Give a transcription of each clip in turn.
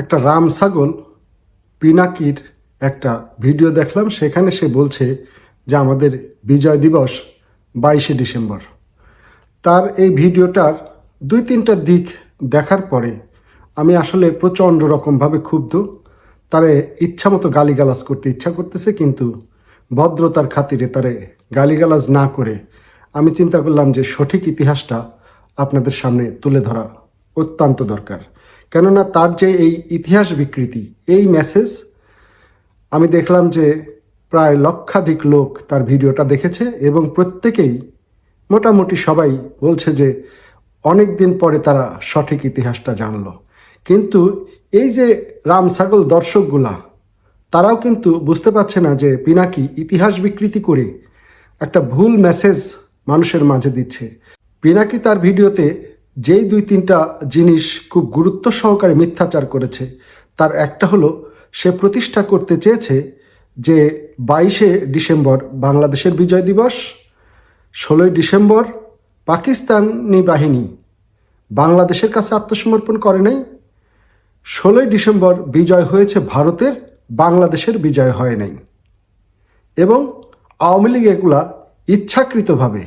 একটা রাম ছাগল, পিনাকির একটা ভিডিও দেখলাম, সেখানে সে বলছে যে আমাদের বিজয় দিবস বাইশে ডিসেম্বর। তার এই ভিডিওটার দুই তিনটা দিক দেখার পরে আমি আসলে প্রচণ্ড রকমভাবে ক্ষুব্ধ। তারে ইচ্ছামতো গালিগালাজ করতে ইচ্ছা করতেছে, কিন্তু ভদ্রতার খাতিরে তারে গালিগালাজ না করে আমি চিন্তা করলাম যে সঠিক ইতিহাসটা আপনাদের সামনে তুলে ধরা অত্যন্ত দরকার। কেননা তার যে এই ইতিহাস বিকৃতি, এই মেসেজ আমি দেখলাম যে প্রায় লক্ষাধিক লোক তার ভিডিওটা দেখেছে এবং প্রত্যেকেই মোটামুটি সবাই বলছে যে অনেক দিন পরে তারা সঠিক ইতিহাসটা জানল। কিন্তু এই যে রাম ছাগল দর্শকগুলা, তারাও কিন্তু বুঝতে পারছে না যে পিনাকি ইতিহাস বিকৃতি করে একটা ভুল মেসেজ মানুষের মাঝে দিচ্ছে। পিনাকি তার ভিডিওতে যেই দুই তিনটা জিনিস খুব গুরুত্ব সহকারে মিথ্যাচার করেছে, তার একটা হলো, সে প্রতিষ্ঠা করতে চেয়েছে যে বাইশে ডিসেম্বর বাংলাদেশের বিজয় দিবস, ষোলোই ডিসেম্বর পাকিস্তানি বাহিনী বাংলাদেশের কাছে আত্মসমর্পণ করে নাই, ষোলোই ডিসেম্বর বিজয় হয়েছে ভারতের, বাংলাদেশের বিজয় হয় নাই। এবং আওয়ামী লীগ এগুলা ইচ্ছাকৃতভাবে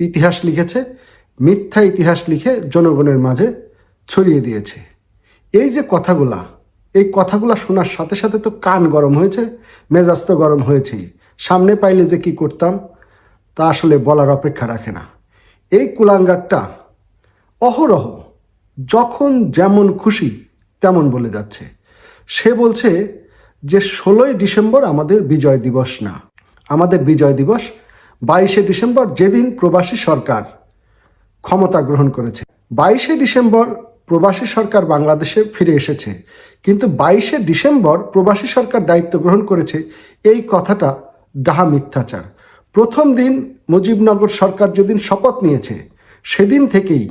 ইতিহাস লিখেছে মিথ্যা ইতিহাস লিখে জনগণের মাঝে ছড়িয়ে দিয়েছে। এই যে কথাগুলা, এই কথাগুলা শোনার সাথে সাথে তো কান গরম হয়েছে, মেজাজ তো গরম হয়েছেই। সামনে পাইলে যে কি করতাম, তা আসলে বলার অপেক্ষা রাখে না। এই কুলাঙ্গারটা অহরহ, যখন যেমন খুশি তেমন বলে যাচ্ছে। সে বলছে যে, ষোলোই ডিসেম্বর আমাদের বিজয় দিবস না। আমাদের বিজয় দিবস বাইশে ডিসেম্বর, যেদিন প্রবাসী সরকার ক্ষমতা গ্রহণ করেছে। বাইশে ডিসেম্বর প্রবাসী সরকার বাংলাদেশে ফিরে এসেছে। কিন্তু বাইশে ডিসেম্বর প্রবাসী সরকার দায়িত্ব গ্রহণ করেছে, এই কথাটা ডাহা মিথ্যাচার। প্রথম দিন মুজিবনগর সরকার যেদিন শপথ নিয়েছে, সেদিন থেকেই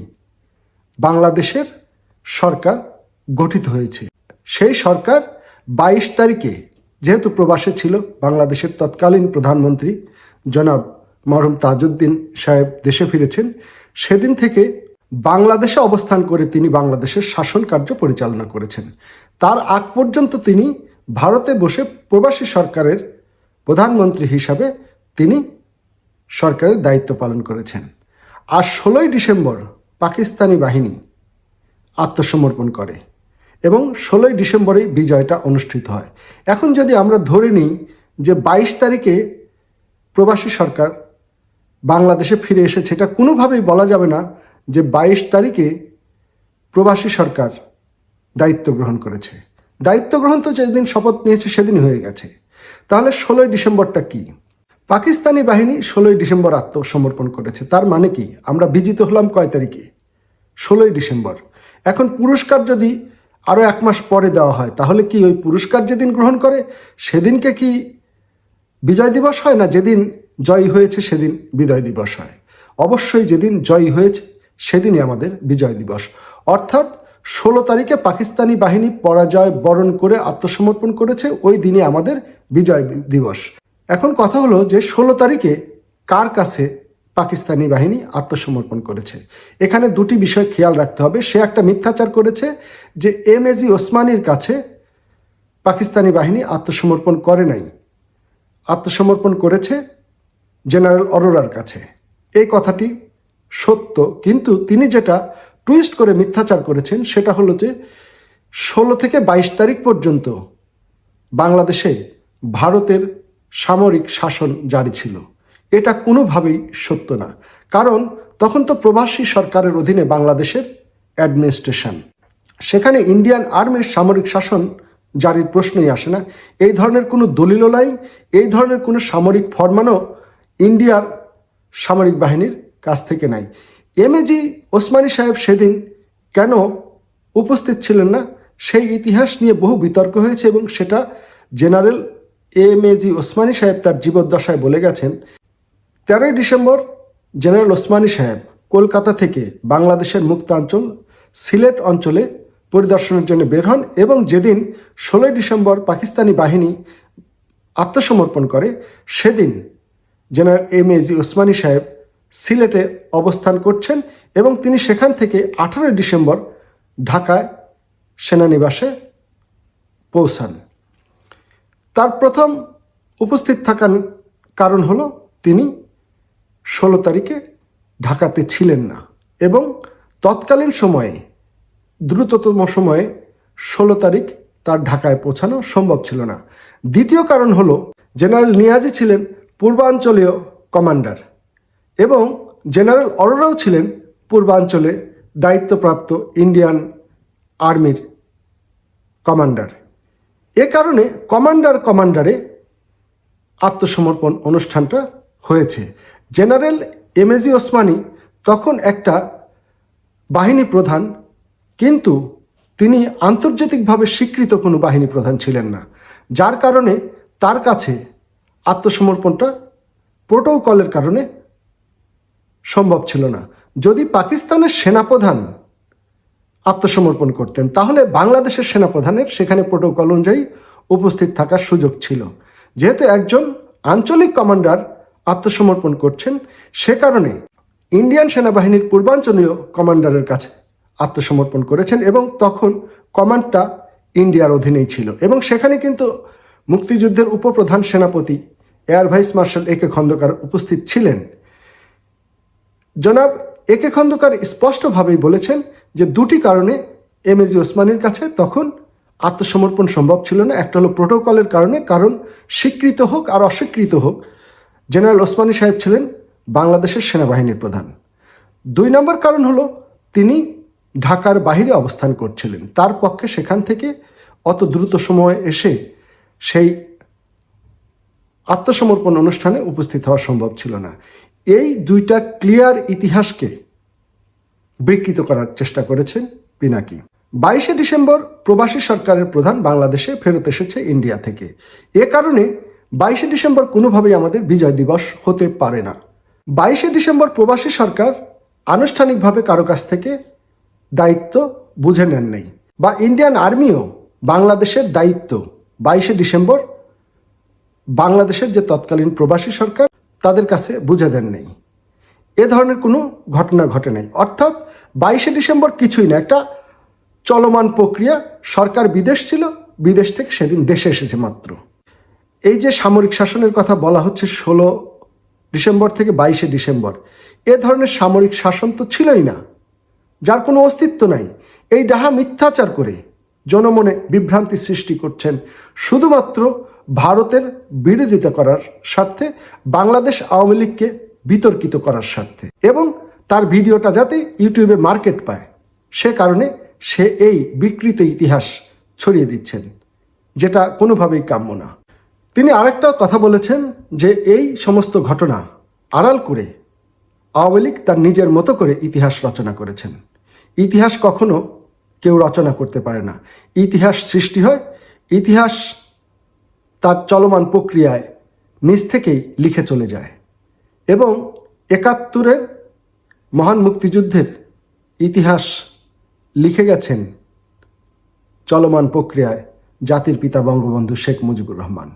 বাংলাদেশের সরকার গঠিত হয়েছে। সেই সরকার বাইশ তারিখে যেহেতু প্রবাসে ছিল, বাংলাদেশের তৎকালীন প্রধানমন্ত্রী জনাব মরহুম তাজউদ্দিন সাহেব দেশে ফিরেছেন সেদিন থেকে বাংলাদেশে অবস্থান করে তিনি বাংলাদেশের শাসন কার্য পরিচালনা করেছেন। তার আগ পর্যন্ত তিনি ভারতে বসে প্রবাসী সরকারের প্রধানমন্ত্রী হিসাবে তিনি সরকারের দায়িত্ব পালন করেছেন। আর ষোলোই ডিসেম্বর পাকিস্তানি বাহিনী আত্মসমর্পণ করে এবং ষোলোই ডিসেম্বরেই বিজয়টা অনুষ্ঠিত হয়। এখন যদি আমরা ধরে নিই যে বাইশ তারিখে প্রবাসী সরকার বাংলাদেশে ফিরে এসেছে। এটা কোনোভাবেই বলা যাবে না যে বাইশ তারিখে প্রবাসী সরকার দায়িত্ব গ্রহণ করেছে। দায়িত্ব গ্রহণ তো যেদিন শপথ নিয়েছে সেদিনই হয়ে গেছে। তাহলে ষোলোই ডিসেম্বরটা কি? পাকিস্তানি বাহিনী ষোলোই ডিসেম্বর আত্মসমর্পণ করেছে। তার মানে কি? আমরা বিজিত হলাম কয় তারিখে? ষোলোই ডিসেম্বর। এখন পুরস্কার যদি আরও এক মাস পরে দেওয়া হয়, তাহলে কি ওই পুরস্কার যেদিন গ্রহণ করে, সেদিনকে কি বিজয় দিবস হয় না যেদিন জয়ী হয়েছে সেদিন বিজয় দিবস হয়। অবশ্যই যেদিন জয়ী হয়েছে সেদিনই আমাদের বিজয় দিবস। অর্থাৎ ষোলো তারিখে পাকিস্তানি বাহিনী পরাজয় বরণ করে আত্মসমর্পণ করেছে, ওই দিনে আমাদের বিজয় দিবস। এখন কথা হলো যে ষোলো তারিখে কার কাছে পাকিস্তানি বাহিনী আত্মসমর্পণ করেছে? এখানে দুটি বিষয় খেয়াল রাখতে হবে। সে একটা মিথ্যাচার করেছে যে এম এজি ওসমানির কাছে পাকিস্তানি বাহিনী আত্মসমর্পণ করে নাই। আত্মসমর্পণ করেছে জেনারেল অরোরার কাছে। এই কথাটি সত্য, কিন্তু তিনি যেটা টুইস্ট করে মিথ্যাচার করেছেন সেটা হলো যে, ষোলো থেকে বাইশ তারিখ পর্যন্ত বাংলাদেশে ভারতের সামরিক শাসন জারি ছিল। এটা কোনোভাবেই সত্য না। কারণ তখন তো প্রবাসী সরকারের অধীনে বাংলাদেশের অ্যাডমিনিস্ট্রেশন সেখানে ইন্ডিয়ান আর্মির সামরিক শাসন জারির প্রশ্নই আসে না। এই ধরনের কোনো দলিলও নাই, এই ধরনের কোনো সামরিক ফরমানও ইন্ডিয়ার সামরিক বাহিনীর কাছ থেকে নাই। এমএজি ওসমানী সাহেব সেদিন কেন উপস্থিত ছিলেন না, সেই ইতিহাস নিয়ে বহু বিতর্ক হয়েছে এবং সেটা general M A G Osmani সাহেব তার জীবদ্দশায় বলে গেছেন। তেরোই ডিসেম্বর জেনারেল ওসমানী সাহেব কলকাতা থেকে বাংলাদেশের মুক্তাঞ্চল সিলেট অঞ্চলে পরিদর্শনের জন্য বের হন এবং যেদিন ষোলোই ডিসেম্বর পাকিস্তানি বাহিনী আত্মসমর্পণ করে, সেদিন জেনারেল এম এজি ওসমানী সাহেব সিলেটে অবস্থান করছেন এবং তিনি সেখান থেকে আঠারোই ডিসেম্বর ঢাকায় সেনানিবাসে পৌঁছান। তার প্রথম উপস্থিত থাকার কারণ হলো তিনি ষোলো তারিখে ঢাকাতে ছিলেন না এবং তৎকালীন সময়ে, দ্রুততম সময়ে ষোলো তারিখ তার ঢাকায় পৌঁছানো সম্ভব ছিল না। দ্বিতীয় কারণ হলো, জেনারেল নিয়াজি ছিলেন পূর্বাঞ্চলীয় কমান্ডার এবং জেনারেল অরোরাও ছিলেন পূর্বাঞ্চলে দায়িত্বপ্রাপ্ত ইন্ডিয়ান আর্মির কমান্ডার। এ কারণে কমান্ডার কমান্ডারে আত্মসমর্পণ অনুষ্ঠানটা হয়েছে। জেনারেল এমএজি ওসমানী তখন একটা বাহিনী প্রধান, কিন্তু তিনি আন্তর্জাতিকভাবে স্বীকৃত কোনো বাহিনী প্রধান ছিলেন না, যার কারণে তার কাছে আত্মসমর্পণটা প্রোটোকলের কারণে সম্ভব ছিল না। যদি পাকিস্তানের সেনাপ্রধান আত্মসমর্পণ করতেন, তাহলে বাংলাদেশের সেনাপ্রধানের সেখানে প্রোটোকল অনুযায়ী উপস্থিত থাকার সুযোগ ছিল। যেহেতু একজন আঞ্চলিক কমান্ডার আত্মসমর্পণ করছেন, সে কারণে ইন্ডিয়ান সেনাবাহিনীর পূর্বাঞ্চলীয় কমান্ডারের কাছে আত্মসমর্পণ করেছেন এবং তখন কমান্ডটা ইন্ডিয়ার অধীনেই ছিল এবং সেখানে কিন্তু মুক্তিযুদ্ধের উপপ্রধান সেনাপতি air vice marshal A K Khandakar উপস্থিত ছিলেন। জনাব এ কে খন্দকার স্পষ্টভাবেই বলেছেন যে দুটি কারণে এম এজি ওসমানীর কাছে তখন আত্মসমর্পণ সম্ভব ছিল না। একটা হলো প্রোটোকলের কারণে, কারণ স্বীকৃত হোক আর অস্বীকৃত হোক, জেনারেল ওসমানী সাহেব ছিলেন বাংলাদেশের সেনাবাহিনীর প্রধান। দুই নম্বর কারণ হলো তিনি ঢাকার বাহিরে অবস্থান করছিলেন। তার পক্ষে সেখান থেকে অত দ্রুত সময়ে এসে সেই আত্মসমর্পণ অনুষ্ঠানে উপস্থিত হওয়া সম্ভব ছিল না। এই দুইটা ক্লিয়ার ইতিহাসকে বিকৃত করার চেষ্টা করেছেন পিনাকি। বাইশে ডিসেম্বর প্রবাসী সরকারের প্রধান বাংলাদেশে ফেরত এসেছে ইন্ডিয়া থেকে। এ কারণে বাইশে ডিসেম্বর কোনোভাবেই আমাদের বিজয় দিবস হতে পারে না। বাইশে ডিসেম্বর প্রবাসী সরকার আনুষ্ঠানিকভাবে কারও কাছ থেকে দায়িত্ব বুঝে নেন নেই বা ইন্ডিয়ান আর্মিও বাংলাদেশের দায়িত্ব। বাইশে ডিসেম্বর বাংলাদেশের যে তৎকালীন প্রবাসী সরকার, তাদের কাছে বুঝে দেন নেই। এ ধরনের কোনো ঘটনা ঘটে নাই। অর্থাৎ বাইশে ডিসেম্বর কিছুই না, একটা চলমান প্রক্রিয়া। সরকার বিদেশ ছিল, বিদেশ থেকে সেদিন দেশে এসেছে মাত্র। এই যে সামরিক শাসনের কথা বলা হচ্ছে, ষোলো ডিসেম্বর থেকে বাইশে ডিসেম্বর, এ ধরনের সামরিক শাসন তো ছিলই না, যার কোনো অস্তিত্ব নাই। এই ডাহা মিথ্যাচার করে জনমনে বিভ্রান্তি সৃষ্টি করছেন শুধুমাত্র ভারতের বিরোধিতা করার স্বার্থে বাংলাদেশ আওয়ামী লীগকে বিতর্কিত করার স্বার্থে। এবং তার ভিডিওটা যাতে ইউটিউবে মার্কেট পায়, সে কারণে সে এই বিকৃত ইতিহাস ছড়িয়ে দিচ্ছেন, যেটা কোনোভাবেই কাম্য না। তিনি আরেকটা কথা বলেছেন যে এই সমস্ত ঘটনা আড়াল করে আওয়ামী লীগ তার নিজের মতো করে ইতিহাস রচনা করেছেন। ইতিহাস কখনো কেউ রচনা করতে পারে না। ইতিহাস সৃষ্টি হয়, ইতিহাস তার চলমান প্রক্রিয়ায় নিজ থেকেই লিখে চলে যায়। এবং একাত্তরের মহান মুক্তিযুদ্ধের ইতিহাস লিখে গেছেন চলমান প্রক্রিয়ায় জাতির পিতা বঙ্গবন্ধু শেখ মুজিবুর রহমান।